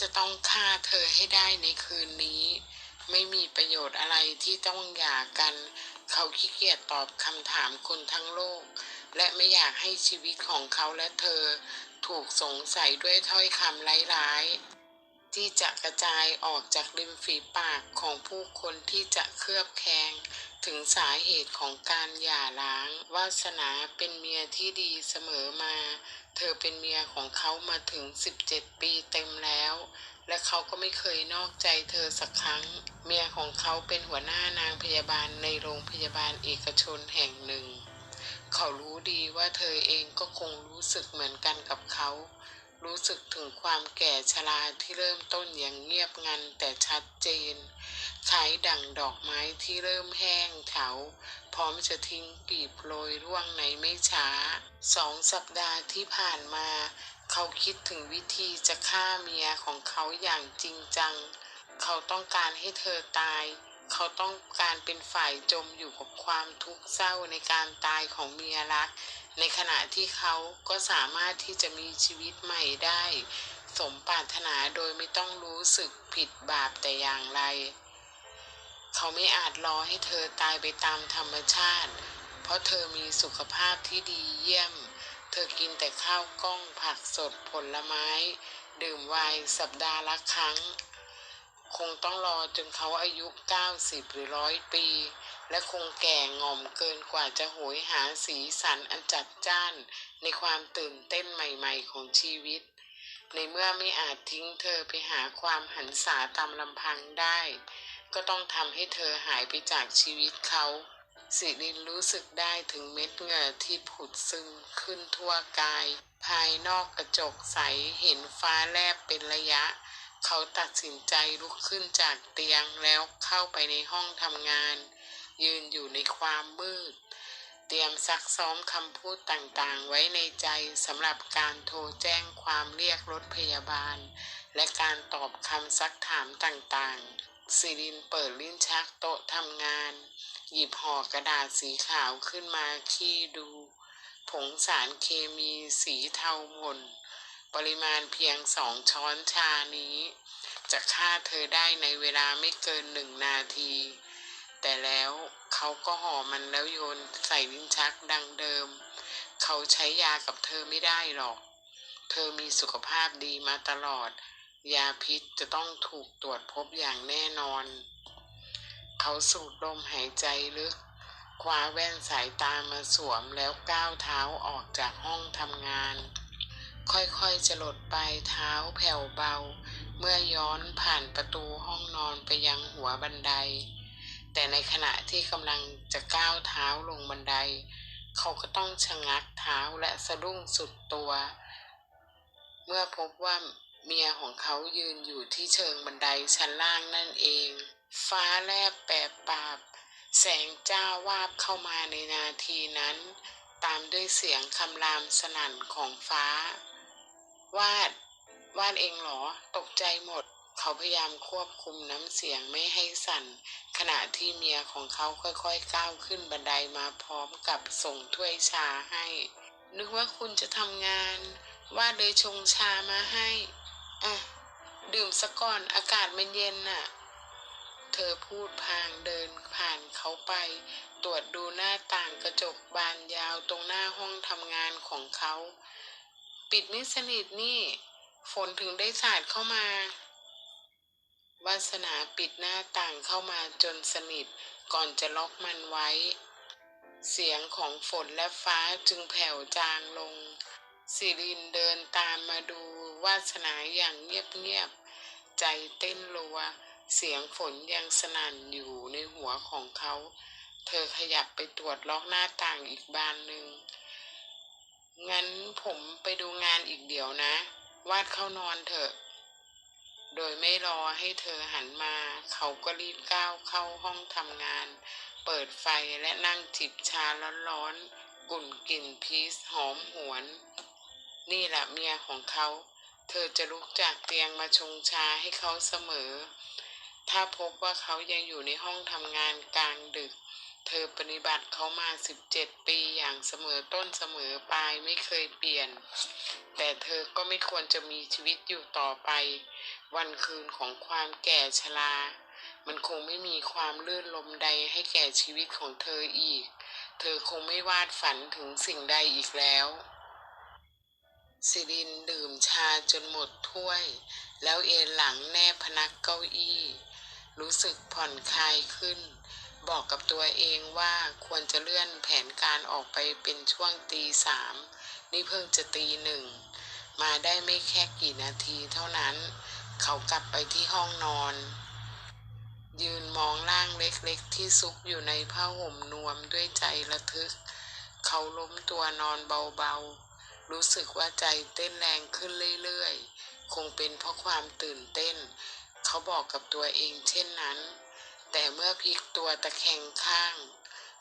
จะต้องฆ่าเธอให้ได้ในคืนนี้ ไม่มีประโยชน์อะไรที่ต้องหย่ากัน เขาขี้เกียจตอบคำถามคนทั้งโลก และไม่อยากให้ชีวิตของเขาและเธอ ถูกสงสัยด้วยถ้อยคำร้ายๆ ที่จะกระจายออกจากริมฝีปากของผู้คนที่จะเคลือบแคลงถึงสาเหตุของการหย่าร้าง วาสนาเป็นเมียที่ดีเสมอมา เธอเป็นเมียของเขามาถึง 17 ปีเต็มแล้ว และเขาก็ไม่เคยนอกใจเธอสักครั้ง เมียของเขาเป็นหัวหน้านางพยาบาลในโรงพยาบาลเอกชนแห่งหนึ่ง เขารู้ดีว่าเธอเองก็คงรู้สึกเหมือนกันกับเขา รู้สึกถึงความแก่ชราที่เริ่มต้นอย่างเงียบงันแต่ชัดเจนคล้ายดั่งดอกไม้ที่เริ่มแห้งเฉาพร้อมจะทิ้งกลีบโรยร่วงในไม่ช้า สองสัปดาห์ที่ผ่านมา เขาคิดถึงวิธีจะฆ่าเมียของเขาอย่างจริงจัง เขาต้องการให้เธอตาย เขาต้องการเป็นฝ่ายจมอยู่กับความทุกข์เศร้าในการตายของเมียรัก ในขณะที่เขาก็สามารถที่จะมีชีวิตใหม่ได้ สมปรารถนาโดยไม่ต้องรู้สึกผิดบาปแต่อย่างไร เขาไม่อาจรอให้เธอตายไปตามธรรมชาติ เพราะเธอมีสุขภาพที่ดีเยี่ยม เธอกินแต่ข้าวกล้องผักสดผลไม้ ดื่มไวน์สัปดาห์ละครั้ง คงต้องรอจนเขาอายุ 90 หรือร้อยปี และคงแก่ง่อมเกินกว่าจะโหยหาสีสันอันจัดจ้าน ในความตื่นเต้นใหม่ๆของชีวิต ในเมื่อไม่อาจทิ้งเธอไปหาความหันษาตามลำพังได้ ก็ต้องทำให้เธอหายไปจากชีวิตเขาสิรินรู้สึกได้ถึงเม็ดเหงื่อที่ผุดซึมขึ้นทั่วกาย ภายนอกกระจกใสเห็นฟ้าแลบเป็นระยะ เขาตัดสินใจลุกขึ้นจากเตียงแล้วเข้าไปในห้องทำงาน ยืนอยู่ในความมืด เตรียมซักซ้อมคำพูดต่างๆ ไว้ในใจสำหรับการโทรแจ้งความเรียกรถพยาบาล และการตอบคำซักถามต่างๆสิรินเปิดลิ้นชักโต๊ะทำงาน หยิบห่อกระดาษสีขาวขึ้นมาขี้ดู ผงสารเคมีสีเทาหม่น ปริมาณเพียงสองช้อนชานี้ จะฆ่าเธอได้ในเวลาไม่เกินหนึ่งนาที แต่แล้วเขาก็ห่อมันแล้วโยนใส่ลิ้นชักดังเดิม เขาใช้ยากับเธอไม่ได้หรอก เธอมีสุขภาพดีมาตลอด ยาพิษจะต้องถูกตรวจพบอย่างแน่นอน เขาสูดลมหายใจลึกคว้าแว่นสายตามาสวมแล้วก้าวเท้าออกจากห้องทำงาน ค่อยๆจะหลดปลายเท้าแผ่วเบา เมื่อย้อนผ่านประตูห้องนอนไปยังหัวบันได แต่ในขณะที่กำลังจะก้าวเท้าลงบันได เขาก็ต้องชะงักเท้าและสะดุ้งสุดตัว เมื่อพบว่าเมียของเขายืนอยู่ที่เชิงบันไดชั้นล่างนั่นเอง ฟ้าแลบแปรปราบ แสงจ้าวาบเข้ามาในนาทีนั้น ตามด้วยเสียงคำรามสนั่นของฟ้า วาด วาดเองเหรอ ตกใจหมด เขาพยายามควบคุมน้ำเสียงไม่ให้สั่น ขณะที่เมียของเขาค่อยๆก้าวขึ้นบันไดมาพร้อมกับส่งถ้วยชาให้ นึกว่าคุณจะทำงาน วาดเลยชงชามาให้ อะ ดื่มซะก่อนอากาศมันเย็นน่ะ อพูดพางเดินผ่านเขาไป ตรวจดูหน้าต่างกระจกบานยาวตรงหน้าห้องทำงานของเขา ปิดไม่สนิทนี่ ฝนถึงได้สาดเข้ามาวาสนาปิดหน้าต่างเข้ามาจนสนิทก่อนจะล็อกมันไว้ เสียงของฝนและฟ้าจึงแผ่วจางลงสิรินเดินตามมาดูวาสนาอย่างเงียบๆใจเต้นรัว เสียงฝนยังสนั่นอยู่ในหัวของเขา เธอขยับไปตรวจล็อกหน้าต่างอีกบานหนึ่ง งั้นผมไปดูงานอีกเดี๋ยวนะ วาดเข้านอนเถอะ โดยไม่รอให้เธอหันมา เขาก็รีบก้าวเข้าห้องทำงาน เปิดไฟและนั่งจิบชาร้อนๆกุ่นกลิ่นพีชหอมหวน นี่แหละเมียของเขา เธอจะลุกจากเตียงมาชงชาให้เขาเสมอ ถ้าพบว่าเขายังอยู่ในห้องทำงานกลางดึก เธอปฏิบัติเขามา 17 ปีอย่างเสมอต้นเสมอปลายไม่เคยเปลี่ยน แต่เธอก็ไม่ควรจะมีชีวิตอยู่ต่อไป วันคืนของความแก่ชรา มันคงไม่มีความลื่นลมใดให้แก่ชีวิตของเธออีก เธอคงไม่วาดฝันถึงสิ่งใดอีกแล้วสิรินดื่มชาจนหมดถ้วย แล้วเอนหลังแนบพนักเก้าอี้ รู้สึกผ่อนคลายขึ้น บอกกับตัวเองว่าควรจะเลื่อนแผนการออกไปเป็นช่วงตีสามนี่เพิ่งจะตีหนึ่ง มาได้ไม่แค่กี่นาทีเท่านั้น เขากลับไปที่ห้องนอน ยืนมองร่างเล็กๆ ที่ซุกอยู่ในผ้าห่มนวมด้วยใจระทึก เขาล้มตัวนอนเบาๆ รู้สึกว่าใจเต้นแรงขึ้นเรื่อยๆ คงเป็นเพราะความตื่นเต้น เขาบอกกับตัวเองเช่นนั้น แต่เมื่อพลิกตัวตะแคงข้าง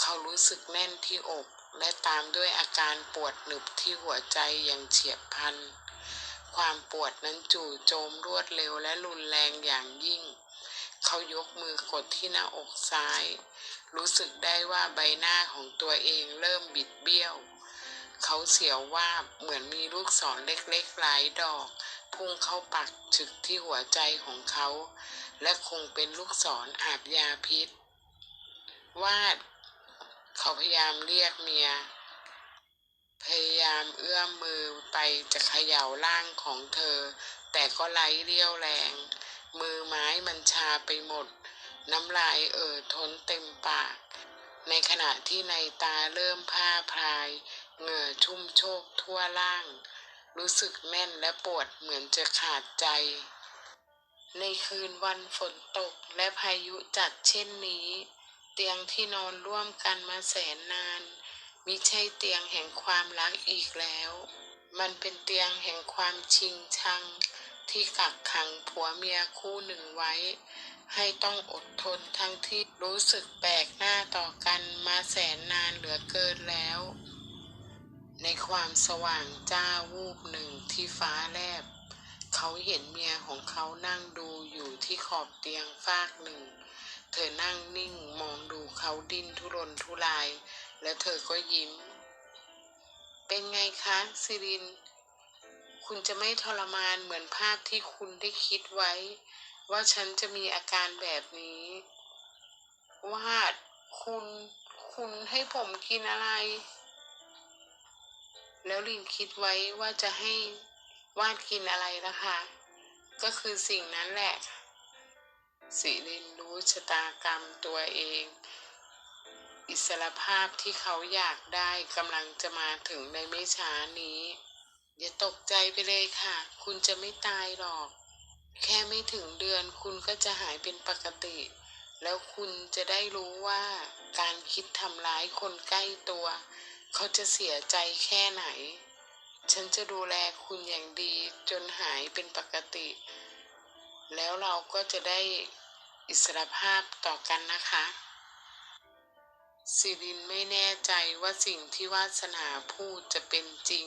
เขารู้สึกแน่นที่อก และตามด้วยอาการปวดหนึบที่หัวใจอย่างเฉียบพลัน ความปวดนั้นจู่โจมรวดเร็วและรุนแรงอย่างยิ่ง เขายกมือกดที่หน้าอกซ้าย รู้สึกได้ว่าใบหน้าของตัวเองเริ่มบิดเบี้ยว เขาเสียวว่าบเหมือนมีลูกศรเล็กๆหลายดอก พุ่งเข้าปักฉึกที่หัวใจของเขา และคงเป็นลูกศรอาบยาพิษ วาด เขาพยายามเรียกเมีย พยายามเอื้อมมือไปจะเขย่าร่างของเธอ แต่ก็ไร้เรี่ยวแรง มือไม้มันชาไปหมด น้ำลายเอ่อท้นเต็มปาก ในขณะที่ในตาเริ่มผ้าพราย เหงื่อชุ่มโชกทั่วร่าง รู้สึกแน่นและปวดเหมือนจะขาดใจ ในคืนวันฝนตกและพายุจัดเช่นนี้ เตียงที่นอนร่วมกันมาแสนนานมิใช่เตียงแห่งความรักอีกแล้ว มันเป็นเตียงแห่งความชิงชัง ที่กักขังผัวเมียคู่หนึ่งไว้ ให้ต้องอดทนทั้งที่รู้สึกแปลกหน้าต่อกันมาแสนนานเหลือเกินแล้ว ในความสว่างจ้าวูบหนึ่งที่ฟ้าแลบ เขาเห็นเมียของเขานั่งดูอยู่ที่ขอบเตียงฟากหนึ่ง เธอนั่งนิ่งมองดูเขาดิ้นทุรนทุราย และเธอก็ยิ้ม เป็นไงคะซิริน คุณจะไม่ทรมานเหมือนภาพที่คุณได้คิดไว้ ว่าฉันจะมีอาการแบบนี้วาดคุณ คุณให้ผมกินอะไร แล้วลินคิดไว้ว่าจะให้วาดกินอะไรนะคะ ก็คือสิ่งนั้นแหละ สิรินรู้ชะตากรรมตัวเอง อิสรภาพที่เขาอยากได้กำลังจะมาถึงในไม่ช้านี้ อย่าตกใจไปเลยค่ะ คุณจะไม่ตายหรอก แค่ไม่ถึงเดือนคุณก็จะหายเป็นปกติ แล้วคุณจะได้รู้ว่าการคิดทำร้ายคนใกล้ตัว เขาจะเสียใจแค่ไหน ฉันจะดูแลคุณอย่างดีจนหายเป็นปกติ แล้วเราก็จะได้อิสรภาพต่อกันนะคะสิรินไม่แน่ใจว่าสิ่งที่วาสนาพูดจะเป็นจริง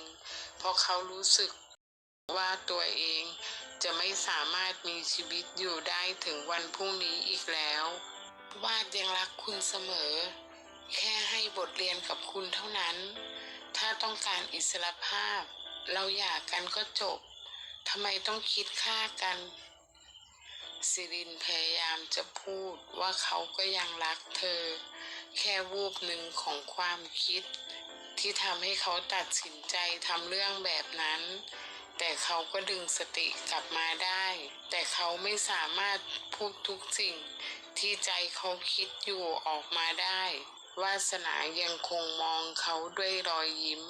เพราะเขารู้สึกว่าตัวเองจะไม่สามารถมีชีวิตอยู่ได้ถึงวันพรุ่งนี้อีกแล้ว วาดยังรักคุณเสมอ แค่ให้บทเรียนกับคุณเท่านั้น ถ้าต้องการอิสรภาพ เราหย่ากันก็จบทำไมต้องคิดฆ่ากันสิรินพยายามจะพูดว่าเขาก็ยังรักเธอ แค่วูบหนึ่งของความคิด ที่ทำให้เขาตัดสินใจทำเรื่องแบบนั้น แต่เขาก็ดึงสติกลับมาได้ แต่เขาไม่สามารถพูดทุกสิ่งที่ใจเขาคิดอยู่ออกมาได้ วาสนายังคงมองเขาด้วยรอยยิ้ม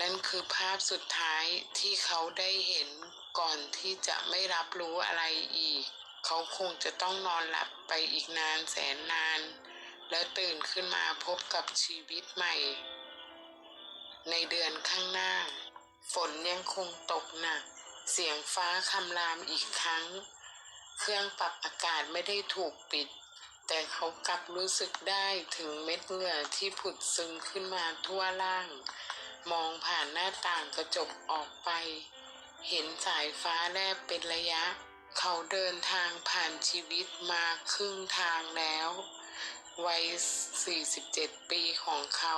นั่นคือภาพสุดท้ายที่เขาได้เห็นก่อนที่จะไม่รับรู้อะไรอีก เขาคงจะต้องนอนหลับไปอีกนานแสนนาน แล้วตื่นขึ้นมาพบกับชีวิตใหม่ ในเดือนข้างหน้า ฝนยังคงตกหนัก เสียงฟ้าคำรามอีกครั้ง เครื่องปรับอากาศไม่ได้ถูกปิด แต่เขากลับรู้สึกได้ถึงเม็ดเหงื่อที่ผุดซึมขึ้นมาทั่วร่าง มองผ่านหน้าต่างกระจกออกไป เห็นสายฟ้าแลบเป็นระยะ เขาเดินทางผ่านชีวิตมาครึ่งทางแล้ววัย 47 ปีของเขา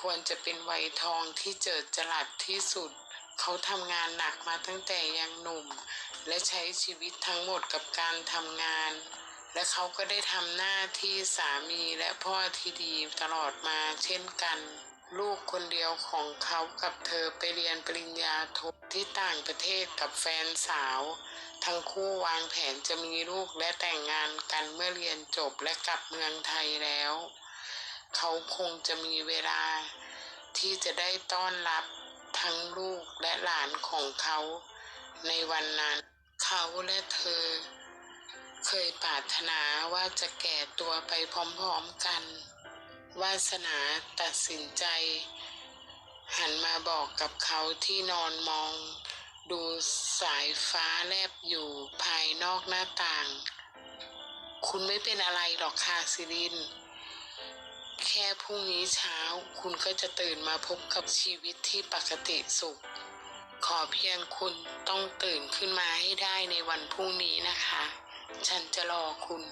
ควรจะเป็นวัยทองที่เจิดจรัสที่สุด เขาทำงานหนักมาตั้งแต่ยังหนุ่ม และใช้ชีวิตทั้งหมดกับการทำงาน และเขาก็ได้ทำหน้าที่สามีและพ่อที่ดีตลอดมาเช่นกัน ลูกคนเดียวของเขากับเธอไปเรียนปริญญาโทที่ต่างประเทศกับแฟนสาว ทั้งคู่วางแผนจะมีลูกและแต่งงานกันเมื่อเรียนจบและกลับเมืองไทยแล้ว เขาคงจะมีเวลาที่จะได้ต้อนรับทั้งลูกและหลานของเขา ในวันนั้น เขาและเธอ เคยปรารถนาว่าจะแก่ตัวไปพร้อมๆกัน วาสนาตัดสินใจ หันมาบอกกับเขาที่นอนมอง ดูสายฟ้าแลบอยู่ภายนอกหน้าต่าง คุณไม่เป็นอะไรหรอกค่ะซิริน แค่พรุ่งนี้เช้าคุณก็จะตื่นมาพบกับชีวิตที่ปกติสุขขอเพียงคุณต้องตื่นขึ้นมาให้ได้ในวันพรุ่งนี้นะคะ ฉันจะรอคุณ